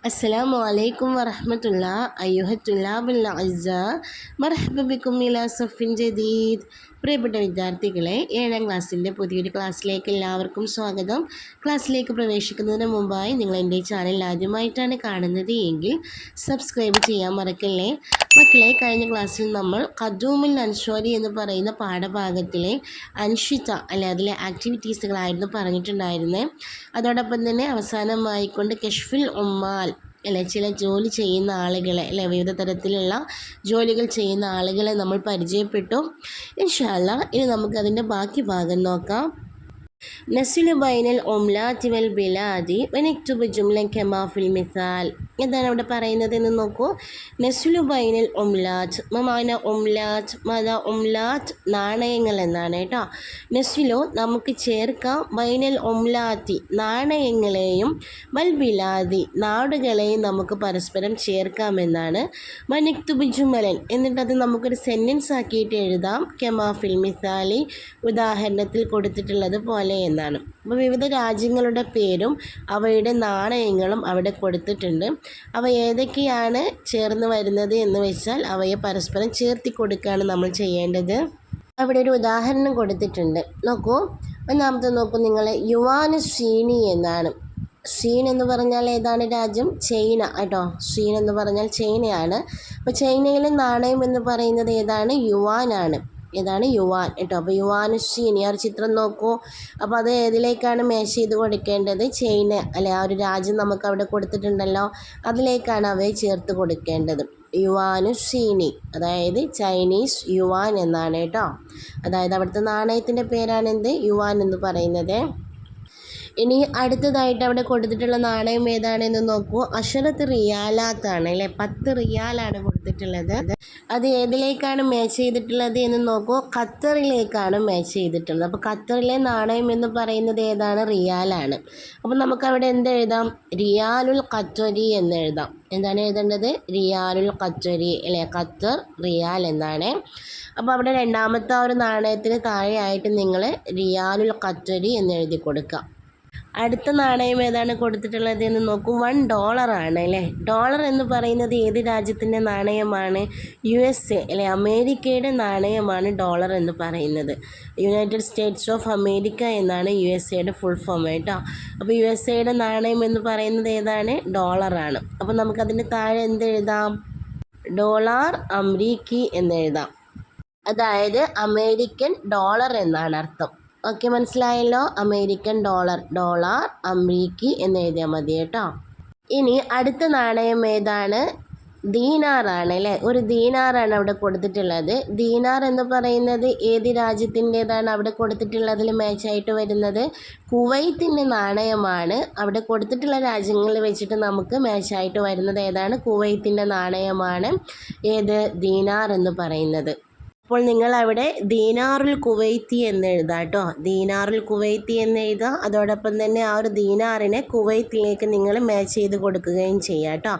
السلام عليكم ورحمة الله. أيها الطلاب الأعزاء مرحبا بكم إلى صف جديد. പ്രിയപ്പെട്ട വിദ്യാർത്ഥികളെ ഏഴാം ക്ലാസ്സിന്റെ പുതിയൊരു ക്ലാസ്സിലേക്ക് എല്ലാവർക്കും സ്വാഗതം. ക്ലാസ്സിലേക്ക് പ്രവേശിക്കുന്നതിന് മുമ്പായി നിങ്ങൾ എന്റെ ചാനൽ ആദ്യമായിട്ടാണ് കാണുന്നത് എങ്കിൽ സബ്സ്ക്രൈബ് ചെയ്യാൻ മറക്കല്ലേ? മക്കളെ കഴിഞ്ഞ ക്ലാസ്സിൽ നമ്മൾ കദൂമിൽ അൻഷോരി എന്ന് പറയുന്ന പാഠഭാഗത്തിലെ അൻഷിത അല്ലെ അതിലെ ആക്ടിവിറ്റീസുകളായിരുന്നു പറഞ്ഞിട്ടുണ്ടായിരുന്നത് അതോടൊപ്പം തന്നെ അവസാനമായിക്കൊണ്ട് കെഷ്ഫിൽ ഉമ്മാൽ അല്ലെ? ചില ജോലി ചെയ്യുന്ന ആളുകളെ അല്ലെ? വിവിധ തരത്തിലുള്ള ജോലികൾ ചെയ്യുന്ന ആളുകളെ നമ്മൾ പരിചയപ്പെട്ടു. ഇൻഷാല്ല ഇനി നമുക്കതിന്റെ ബാക്കി ഭാഗം നോക്കാം. നസിലു ബൈനൽ ഒംലാത്തി വൽ ബിലാദി വനിക്തുബ് ജുംല കെമാ ഫിൽ മിസാൽ. എന്താണ് അവിടെ പറയുന്നത് എന്ന് നോക്കൂ. നസുലു ബൈനൽ ഒംലാറ്റ് മമാന ഒംലാറ്റ് മത ഒംലാറ്റ് നാണയങ്ങൾ എന്നാണ് കേട്ടോ. നസുലു നമുക്ക് ചേർക്കാം ബൈനൽ ഒംലാത്തി നാണയങ്ങളെയും വൽ ബിലാദി നാടുകളെയും നമുക്ക് പരസ്പരം ചേർക്കാമെന്നാണ് മനിക്തുബ് ജുമലൻ എന്നിട്ട് അത് നമുക്കൊരു സെന്റൻസ് ആക്കിയിട്ട് എഴുതാം. കെമാ ഫിൽ മിസാലി ഉദാഹരണത്തിൽ കൊടുത്തിട്ടുള്ളത് പോലെ. എന്നാണ്. അപ്പോൾ വിവിധ രാജ്യങ്ങളുടെ പേരും അവയുടെ നാണയങ്ങളും അവിടെ കൊടുത്തിട്ടുണ്ട്. അവ ഏതൊക്കെയാണ് ചേർന്ന് വരുന്നത് എന്ന് വെച്ചാൽ അവയെ പരസ്പരം ചേർത്തി കൊടുക്കുകയാണ് നമ്മൾ ചെയ്യേണ്ടത്. അവിടെ ഒരു ഉദാഹരണം കൊടുത്തിട്ടുണ്ട്. നോക്കൂ. ഒന്നാമത്തെ നോക്കൂ. നിങ്ങൾ യുവാന് സീനി എന്നാണ്. സീൻ എന്ന് പറഞ്ഞാൽ ഏതാണ് രാജ്യം? ചൈന. കേട്ടോ. സീൻ എന്ന് പറഞ്ഞാൽ ചൈനയാണ്. അപ്പോൾ ചൈനയിലെ നാണയം എന്ന് പറയുന്നത് ഏതാണ്? യുവാനാണ്. ഏതാണ് യുവാൻ കേട്ടോ. അപ്പോൾ യുവാനുഷീൻ ഈ ഒരു ചിത്രം നോക്കൂ. അപ്പോൾ അത് ഏതിലേക്കാണ് മേശ ചെയ്ത് കൊടുക്കേണ്ടത്? ചൈന അല്ലെ ആ ഒരു രാജ്യം നമുക്ക് അവിടെ കൊടുത്തിട്ടുണ്ടല്ലോ. അതിലേക്കാണ് അവയെ ചേർത്ത് കൊടുക്കേണ്ടത്. യുവാനുഷീനി അതായത് ചൈനീസ് യുവാൻ എന്നാണ് കേട്ടോ. അതായത് അവിടുത്തെ നാണയത്തിന്റെ പേരാണെന്ത്? യുവാൻ എന്ന് പറയുന്നത്. ഇനി അടുത്തതായിട്ട് അവിടെ കൊടുത്തിട്ടുള്ള നാണയം ഏതാണെന്ന് നോക്കൂ. അഷറത്ത് റിയാലാത്താണ് അല്ലേ? പത്ത് റിയാലാണ് കൊടുത്തിട്ടുള്ളത്. അത് ഏതിലേക്കാണ് മാച്ച് ചെയ്തിട്ടുള്ളത് എന്ന് നോക്കൂ. ഖത്തറിലേക്കാണ് മാച്ച് ചെയ്തിട്ടുള്ളത്. അപ്പോൾ ഖത്തറിലെ നാണയം എന്ന് പറയുന്നത് ഏതാണ്? റിയാലാണ്. അപ്പോൾ നമുക്കവിടെ എന്ത് എഴുതാം? റിയാലുൽ ഖത്തരി എന്ന് എഴുതാം. എന്താണ് എഴുതേണ്ടത്? റിയാലുൽ ഖത്തരി അല്ലേ? ഖത്തർ റിയാൽ എന്നാണ്. അപ്പോൾ അവിടെ രണ്ടാമത്തെ ആ ഒരു നാണയത്തിന് താഴെയായിട്ട് നിങ്ങൾ റിയാലുൽ ഖത്തരി എന്ന് എഴുതി കൊടുക്കുക. അടുത്ത നാണയം ഏതാണ് കൊടുത്തിട്ടുള്ളത് എന്ന് നോക്കൂ. വൺ ഡോളറാണ് അല്ലേ? ഡോളർ എന്ന് പറയുന്നത് ഏത് രാജ്യത്തിന്റെ നാണയമാണ്? യു എസ് എ അല്ലെ? അമേരിക്കയുടെ നാണയമാണ് ഡോളർ എന്ന് പറയുന്നത്. യുണൈറ്റഡ് സ്റ്റേറ്റ്സ് ഓഫ് അമേരിക്ക എന്നാണ് യു എസ് എയുടെ ഫുൾ ഫോം കേട്ടോ. അപ്പോൾ യു എസ് എയുടെ നാണയം എന്ന് പറയുന്നത് ഏതാണ്? ഡോളറാണ് അപ്പോൾ നമുക്കതിന്റെ താഴെ എന്ത് എഴുതാം? ഡോളർ അമരീക്കി എന്ന് എഴുതാം. അതായത് അമേരിക്കൻ ഡോളർ എന്നാണ് അർത്ഥം. ഓക്കെ മനസ്സിലായല്ലോ? അമേരിക്കൻ ഡോളർ ഡോളർ അമേരിക്കി എന്ന് എഴുതിയാൽ മതി കേട്ടോ. ഇനി അടുത്ത നാണയം ഏതാണ്? ദീനാറാണ് അല്ലേ? ഒരു ദീനാറാണ് അവിടെ കൊടുത്തിട്ടുള്ളത്. ദീനാർ എന്ന് പറയുന്നത് ഏത് രാജ്യത്തിന്റേതാണ് അവിടെ കൊടുത്തിട്ടുള്ളതിൽ മാച്ചായിട്ട് വരുന്നത്? കുവൈത്തിന്റെ നാണയമാണ്. അവിടെ കൊടുത്തിട്ടുള്ള രാജ്യങ്ങളിൽ വെച്ചിട്ട് നമുക്ക് മാച്ചായിട്ട് വരുന്നത് ഏതാണ്? കുവൈത്തിന്റെ നാണയമാണ്. ഏത്? ദീനാർ എന്ന് പറയുന്നത്. അപ്പോൾ നിങ്ങൾ അവിടെ ദീനാറുൽ കുവൈത്തി എന്ന് എഴുതാം കേട്ടോ. ദീനാറുൽ കുവൈത്തി എന്ന് എഴുതുക. അതോടൊപ്പം തന്നെ ആ ഒരു ദീനാറിനെ കുവൈത്തിലേക്ക് നിങ്ങൾ മാച്ച് ചെയ്ത് കൊടുക്കുകയും ചെയ്യാം കേട്ടോ.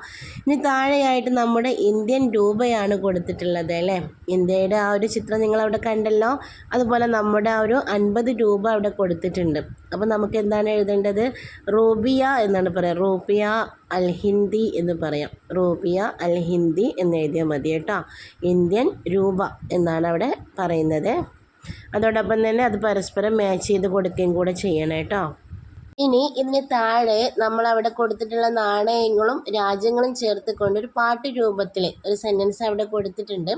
ഇനി താഴെയായിട്ട് നമ്മുടെ ഇന്ത്യൻ രൂപയാണ് കൊടുത്തിട്ടുള്ളത് അല്ലേ? ഇന്ത്യയുടെ ആ ഒരു ചിത്രം നിങ്ങൾ അവിടെ കണ്ടല്ലോ. അതുപോലെ നമ്മുടെ ആ ഒരു അൻപത് രൂപ അവിടെ കൊടുത്തിട്ടുണ്ട്. അപ്പോൾ നമുക്ക് എന്താണ് എഴുതേണ്ടത്? റൂബിയ എന്നാണ് പറയുക. റൂബിയ അൽ ഹിന്ദി എന്ന് പറയാം. റൂബിയ അൽ ഹിന്ദി എന്ന് എഴുതിയാൽ മതി കേട്ടോ. ഇന്ത്യൻ രൂപ എന്നാണ് അവിടെ പറയുന്നത്. അതോടൊപ്പം തന്നെ അത് പരസ്പരം മാച്ച് ചെയ്ത് കൊടുക്കുകയും കൂടെ ചെയ്യണം കേട്ടോ. ഇനി ഇതിന് താഴെ നമ്മൾ അവിടെ കൊടുത്തിട്ടുള്ള നാണയങ്ങളും രാജ്യങ്ങളും ചേർത്തുകൊണ്ട് ഒരു പാട്ട് രൂപത്തിൽ ഒരു സെന്റൻസ് അവിടെ കൊടുത്തിട്ടുണ്ട്.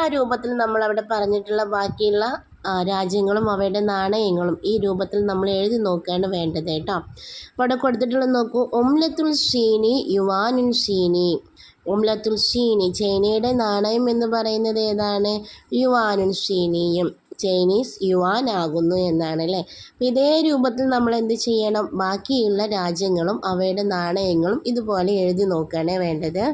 ആ രൂപത്തിൽ നമ്മൾ അവിടെ പറഞ്ഞിട്ടുള്ള ബാക്കിയുള്ള രാജ്യങ്ങളും അവയുടെ നാണയങ്ങളും ഈ രൂപത്തിൽ നമ്മൾ എഴുതി നോക്കുകയാണ് വേണ്ടത് കേട്ടോ. അപ്പോൾ അവിടെ കൊടുത്തിട്ടുള്ള നോക്കൂ ഒംലത്തുൽ ഷീനി യുവാനുൻ ഷീനി. ഒംലത്തുൽ ഷീനി ചൈനയുടെ നാണയം എന്ന് പറയുന്നത് ഏതാണ്? യുവാനുൻ ഷീനിയും. ചൈനീസ് യുവാൻ ആകുന്നു എന്നാണ് അല്ലേ അപ്പം ഇതേ രൂപത്തിൽ നമ്മൾ എന്ത് ചെയ്യണം? ബാക്കിയുള്ള രാജ്യങ്ങളും അവയുടെ നാണയങ്ങളും ഇതുപോലെ എഴുതി നോക്കുകയാണ് വേണ്ടത്.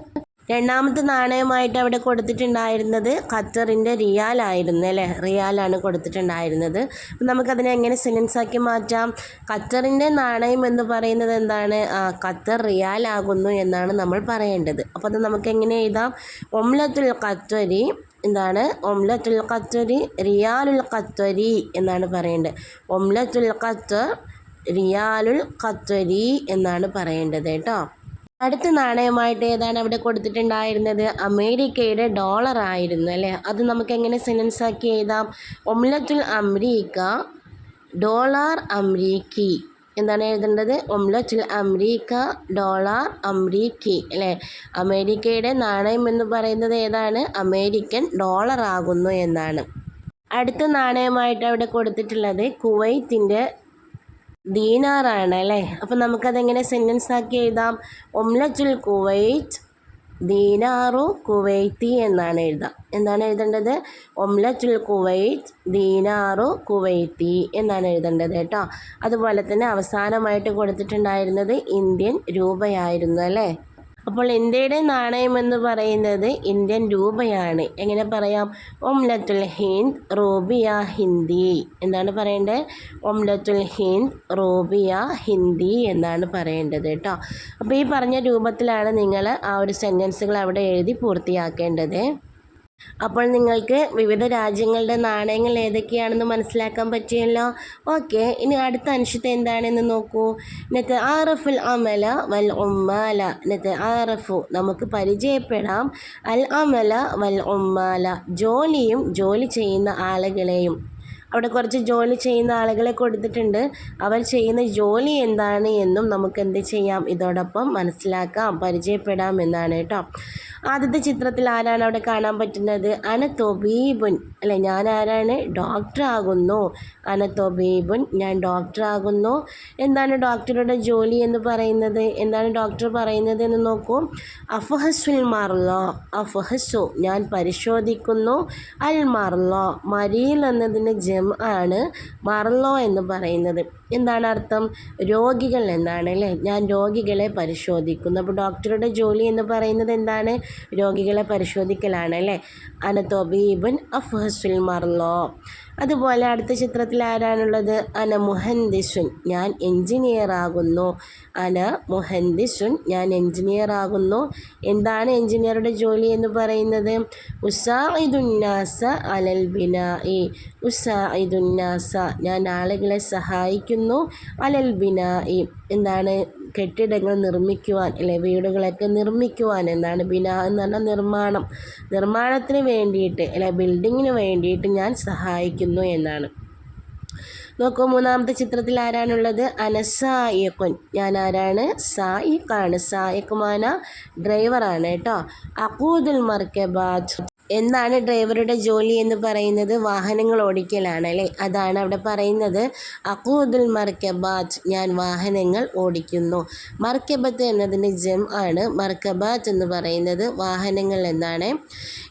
രണ്ടാമത്തെ നാണയമായിട്ട് അവിടെ കൊടുത്തിട്ടുണ്ടായിരുന്നത് ഖത്തറിന്റെ റിയാലായിരുന്നു അല്ലേ? റിയാലാണ് കൊടുത്തിട്ടുണ്ടായിരുന്നത്. നമുക്കതിനെ എങ്ങനെ സെന്റൻസ് ആക്കി മാറ്റാം? ഖത്തറിന്റെ നാണയം എന്ന് പറയുന്നത് എന്താണ്? ഖത്തർ റിയാലാകുന്നു എന്നാണ് നമ്മൾ പറയേണ്ടത്. അപ്പോൾ അത് നമുക്ക് എങ്ങനെ എഴുതാം? ഒംലത്തുൽ ഖത്തരി എന്താണ്? ഒംലത്തുൽ ഖത്തരി റിയാലുൽ ഖത്തരി എന്നാണ് പറയേണ്ടത്. ഒംലത്തുൽ ഖത്തർ റിയാലുൽ ഖത്തരി എന്നാണ് പറയേണ്ടത് കേട്ടോ. അടുത്ത നാണയമായിട്ട് ഏതാണ് അവിടെ കൊടുത്തിട്ടുണ്ടായിരുന്നത്? അമേരിക്കയുടെ ഡോളർ ആയിരുന്നു അല്ലേ? അത് നമുക്ക് എങ്ങനെ സെന്റൻസ് ആക്കി എഴുതാം? ഒംലത്തുൽ അമരീക്ക ഡോളർ അമരീക്കി. എന്താണ് എഴുതേണ്ടത്? ഒംലത്തുൽ അമരീക്ക ഡോളർ അമരീക്കി അല്ലേ? അമേരിക്കയുടെ നാണയം എന്ന് പറയുന്നത് ഏതാണ്? അമേരിക്കൻ ഡോളർ ആകുന്നു എന്നാണ്. അടുത്ത നാണയമായിട്ട് അവിടെ കൊടുത്തിട്ടുള്ളത് കുവൈത്തിന്റെ ദീനാറാണ് അല്ലേ അപ്പം നമുക്കതെങ്ങനെ സെന്റൻസ് ആക്കി എഴുതാം? ഒംലറ്റുൽ കുവൈറ്റ് ദീനാറു കുവൈത്തി എന്നാണ് എഴുതാം. എന്താണ് എഴുതേണ്ടത്? ഒംലറ്റുൽ കുവൈറ്റ് ദീനാറു കുവൈത്തി എന്നാണ് എഴുതേണ്ടത് കേട്ടോ. അതുപോലെ തന്നെ അവസാനമായിട്ട് കൊടുത്തിട്ടുണ്ടായിരുന്നത് ഇന്ത്യൻ രൂപയായിരുന്നു അല്ലേ? അപ്പോൾ ഇന്ത്യയുടെ നാണയം എന്ന് പറയുന്നത് ഇന്ത്യൻ രൂപയാണ്. എങ്ങനെ പറയാം? ഒംലത്തുൽ ഹിന്ദ് റോബിയ ഹിന്ദി എന്താണ് പറയേണ്ടത്. ഒംലത്തുൽ ഹിന്ദ് റോബിയ ഹിന്ദി എന്നാണ് പറയേണ്ടത് കേട്ടോ. അപ്പോൾ ഈ പറഞ്ഞ രൂപത്തിലാണ് നിങ്ങൾ ആ ഒരു സെന്റൻസുകൾ അവിടെ എഴുതി പൂർത്തിയാക്കേണ്ടത്. അപ്പോൾ നിങ്ങൾക്ക് വിവിധ രാജ്യങ്ങളുടെ നാണയങ്ങൾ ഏതൊക്കെയാണെന്ന് മനസ്സിലാക്കാൻ പറ്റിയല്ലോ? ഓക്കെ ഇനി അടുത്ത അനുഷ്യത്തെ എന്താണെന്ന് നോക്കൂ. ഇന്നത്തെ ആറഫുൽ അമല വൽ ഉമ്മാല. ഇന്നത്തെ ആറഫു നമുക്ക് പരിചയപ്പെടാം. അൽ അമല വൽ ഉമ്മാല. ജോലിയും ജോലി ചെയ്യുന്ന ആളുകളെയും. അവിടെ കുറച്ച് ജോലി ചെയ്യുന്ന ആളുകളെ കൊടുത്തിട്ടുണ്ട്. അവർ ചെയ്യുന്ന ജോലി എന്താണ് എന്നും നമുക്ക് എന്ത് ചെയ്യാം? ഇതോടൊപ്പം മനസ്സിലാക്കാം പരിചയപ്പെടാം എന്നാണ് കേട്ടോ. ആദ്യത്തെ ചിത്രത്തിൽ ആരാണ് അവിടെ കാണാൻ പറ്റുന്നത്? അനത്തൊബീബുൻ അല്ലെ ഞാൻ ആരാണ്? ഡോക്ടർ ആകുന്നു. അനത്തൊബീബുൻ ഞാൻ ഡോക്ടർ ആകുന്നു. എന്താണ് ഡോക്ടറുടെ ജോലി എന്ന് പറയുന്നത്? എന്താണ് ഡോക്ടർ പറയുന്നത് എന്ന് നോക്കൂ. അഫഹസുൽ മർലോ അഫഹസു ഞാൻ പരിശോധിക്കുന്നു. അൽ മർലോ മരിയിൽ എന്നതിന് ജം ആണ് മർലോ എന്ന് പറയുന്നത്. എന്താണ് അർത്ഥം? രോഗികൾ എന്നാണ് അല്ലേ? ഞാൻ രോഗികളെ പരിശോധിക്കുന്നു. അപ്പോൾ ഡോക്ടറുടെ ജോലി എന്ന് പറയുന്നത് എന്താണ്? രോഗികളെ പരിശോധിക്കലാണ് അല്ലേ? അനതോബീബൻ അഫ്ഹസുൽ മർലോ അതുപോലെ അടുത്ത ചിത്രത്തിൽ ആരാണുള്ളത്? അന മുഹന്ദിസുൻ. ഞാൻ എൻജിനീയർ ആകുന്നു. അന മുഹന്ദിസുൻ. ഞാൻ എൻജിനീയർ ആകുന്നു. എന്താണ് എൻജിനീയറുടെ ജോലി എന്ന് പറയുന്നത്? ഉസാഇദുന്നാസ അലൽ ബിനായി ഉസാഇദുന്നാസ ഞാൻ ആളുകളെ സഹായിക്കുന്നു. അലൽ ബിനായി എന്താണ് കെട്ടിടങ്ങൾ നിർമ്മിക്കുവാൻ അല്ലെ വീടുകളൊക്കെ നിർമ്മിക്കുവാൻ എന്നാണ് ബിന എന്ന് പറഞ്ഞാൽ നിർമ്മാണം. നിർമ്മാണത്തിന് വേണ്ടിയിട്ട് അല്ലെ ബിൽഡിങ്ങിന് വേണ്ടിയിട്ട് ഞാൻ സഹായിക്കുന്നു എന്നാണ്. നോക്കൂ മൂന്നാമത്തെ ചിത്രത്തിൽ ആരാണുള്ളത്? അനസായിക്കുൻ ഞാൻ ആരാണ്? സായിക്കാണ് സായിക്കുമാന ഡ്രൈവറാണ് കേട്ടോ. അക്കൂദുൽ മർക്കബാദ്. എന്താണ് ഡ്രൈവറുടെ ജോലി എന്ന് പറയുന്നത്? വാഹനങ്ങൾ ഓടിക്കലാണ് അല്ലേ അതാണ് അവിടെ പറയുന്നത്. അക്കൂദുൽ മർക്കബാത്ത് ഞാൻ വാഹനങ്ങൾ ഓടിക്കുന്നു. മർക്കബത്ത് എന്നതിന്റെ ജം ആണ്. മർക്കബാത്ത് എന്ന് പറയുന്നത് വാഹനങ്ങൾ എന്നാണ്.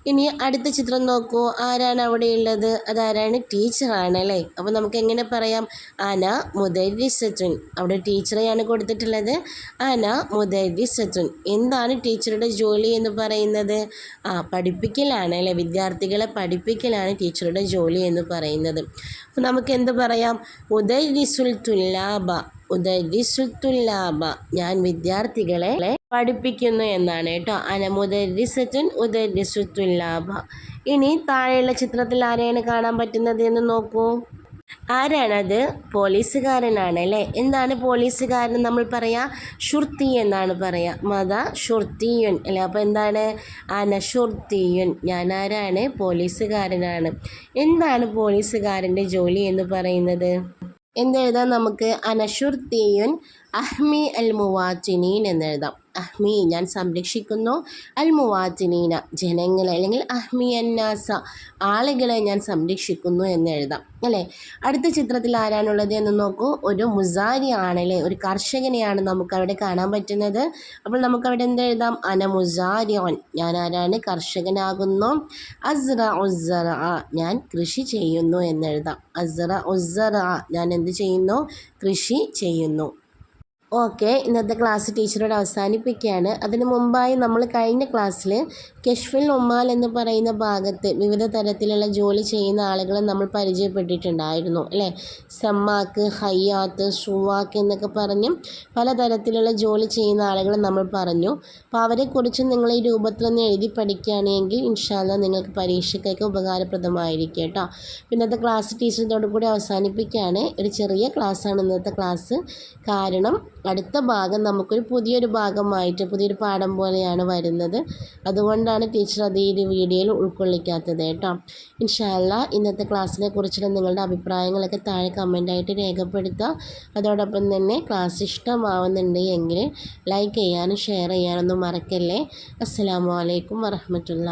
ഇനി അടുത്ത ചിത്രം നോക്കൂ. ആരാണ് അവിടെ ഉള്ളത്? അതാരാണ് ടീച്ചറാണ് അല്ലേ? അപ്പോൾ നമുക്ക് എങ്ങനെ പറയാം? അന മുദരിസത്തുൻ അവിടെ ടീച്ചറെയാണ് കൊടുത്തിട്ടുള്ളത്. അന മുദരിസത്തുൻ എന്താണ് ടീച്ചറുടെ ജോലി എന്ന് പറയുന്നത്? ആ പഠിപ്പിക്കലാണ് അല്ലേ? വിദ്യാർത്ഥികളെ പഠിപ്പിക്കലാണ് ടീച്ചറുടെ ജോലി എന്ന് പറയുന്നത്. അപ്പോൾ നമുക്ക് എന്ത് പറയാം? ഉദരിസുൽ തുല്ലാബ ഉദരിസുൽ തുല്ലാബ ഞാൻ വിദ്യാർത്ഥികളെ പഠിപ്പിക്കുന്നു എന്നാണ് കേട്ടോ. അനമുദരിസത്തുൻ ലാഭ. ഇനി താഴെയുള്ള ചിത്രത്തിൽ ആരെയാണ് കാണാൻ പറ്റുന്നത് എന്ന് നോക്കൂ. ആരാണത്? പോലീസുകാരനാണ് അല്ലേ? എന്താണ് പോലീസുകാരൻ നമ്മൾ പറയാ? ഷുർത്തി എന്നാണ് പറയാ. മത ഷുർത്തിയുൻ അല്ലേ? അപ്പോൾ എന്താണ്? അനഷുർത്തിയുൻ ഞാൻ ആരാണ്? പോലീസുകാരനാണ്. എന്താണ് പോലീസുകാരന്റെ ജോലി എന്ന് പറയുന്നത്? എന്തെഴുതാം നമുക്ക്? അനഷുർത്തിയുൻ അഹ്മി അൽ മുവാറ്റിനീൻ എന്നെഴുതാം. അഹ്മി ഞാൻ സംരക്ഷിക്കുന്നു. അൽ മുവാജിനീന ജനങ്ങളെ അല്ലെങ്കിൽ അഹ്മി അന്നാസ ആളുകളെ ഞാൻ സംരക്ഷിക്കുന്നു എന്ന് എഴുതാം അല്ലേ? അടുത്ത ചിത്രത്തിൽ ആരാണുള്ളത് എന്ന് നോക്കൂ. ഒരു മുസാരി ആണല്ലേ ഒരു കർഷകനെയാണ് നമുക്കവിടെ കാണാൻ പറ്റുന്നത്. അപ്പോൾ നമുക്കവിടെ എന്ത് എഴുതാം? അന മുസാരിയോൻ. ഞാൻ ആരാണ്? കർഷകനാകുന്നു. അസ്റ ഉസറ ഞാൻ കൃഷി ചെയ്യുന്നു എന്നെഴുതാം. അസ്റ ഉസറ ഞാൻ എന്ത് ചെയ്യുന്നു? കൃഷി ചെയ്യുന്നു. ഓക്കെ ഇന്നത്തെ ക്ലാസ് ടീച്ചറോട് അവസാനിപ്പിക്കുകയാണ്. അതിന് മുമ്പായി നമ്മൾ കഴിഞ്ഞ ക്ലാസ്സിൽ കെഷ്ഫിൽ ഉമ്മാൽ എന്ന് പറയുന്ന ഭാഗത്ത് വിവിധ തരത്തിലുള്ള ജോലി ചെയ്യുന്ന ആളുകളെ നമ്മൾ പരിചയപ്പെട്ടിട്ടുണ്ടായിരുന്നു അല്ലേ? സമ്മാക്ക് ഹയ്യാത്ത് ഷുവാക്ക് എന്നൊക്കെ പറഞ്ഞ് പലതരത്തിലുള്ള ജോലി ചെയ്യുന്ന ആളുകളെ നമ്മൾ പറഞ്ഞു. അപ്പോൾ അവരെക്കുറിച്ച് നിങ്ങൾ ഈ രൂപത്തിൽ ഒന്ന് എഴുതി പഠിക്കുകയാണെങ്കിൽ ഇൻഷാല്ല നിങ്ങൾക്ക് പരീക്ഷയ്ക്കൊക്കെ ഉപകാരപ്രദമായിരിക്കും കേട്ടോ. ഇന്നത്തെ ക്ലാസ് ടീച്ചറിനോടുകൂടി കൂടി അവസാനിപ്പിക്കുകയാണ്. ഒരു ചെറിയ ക്ലാസ്സാണ് ഇന്നത്തെ ക്ലാസ്. കാരണം അടുത്ത ഭാഗം നമുക്കൊരു പുതിയൊരു ഭാഗമായിട്ട് പുതിയൊരു പാഠം പോലെയാണ് വരുന്നത്. അതുകൊണ്ടാണ് ടീച്ചർ അത് ഈ വീഡിയോയിൽ ഉൾക്കൊള്ളിക്കാത്തത് കേട്ടോ. ഇൻഷാല്ല ഇന്നത്തെ ക്ലാസ്സിനെ കുറിച്ചുള്ള നിങ്ങളുടെ അഭിപ്രായങ്ങളൊക്കെ താഴെ കമന്റായിട്ട് രേഖപ്പെടുത്തുക. അതോടൊപ്പം തന്നെ ക്ലാസ് ഇഷ്ടമാവുന്നുണ്ട് എങ്കിൽ ലൈക്ക് ചെയ്യാനും ഷെയർ ചെയ്യാനൊന്നും മറക്കല്ലേ. അസ്സാം വലൈക്കും വറഹമത്തുള്ള.